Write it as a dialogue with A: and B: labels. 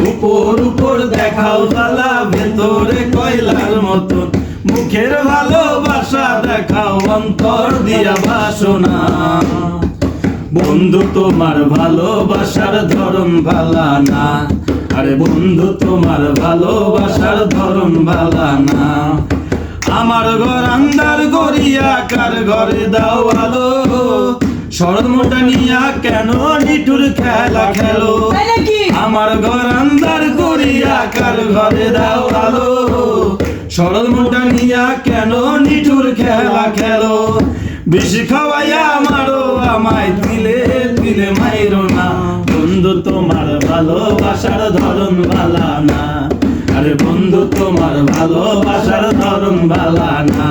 A: উপর উপর দেখাও ভালা ভেতরে কয়লার মতন। মুখের ভালোবাসা দেখাও, অন্তর দিয়া বাসনা। বন্ধু, তোমার ভালোবাসার ধরন ভালা না। আরে বন্ধু, তোমার ভালোবাসার ধরন ভালা না। আমার ঘর আন্দার গড়িয়া কার ঘরে দাও আলো? শরৎ মোটা নিয়া কেন নিটুর খেলা খেলো? আমার ঘর আন্দার করিয়া কার ঘরে দাও আলো? মোটা নিয়া কেন নিঠুর খেলা খেলো? বেশি খাওয়াইয়া আমারও আমায় দিলে দিলে মাইরো না। বন্ধু তোমার ভালোবাসার ধরন ভালা না। আরে বন্ধু তোমার ভালোবাসার ধরন ভালা না।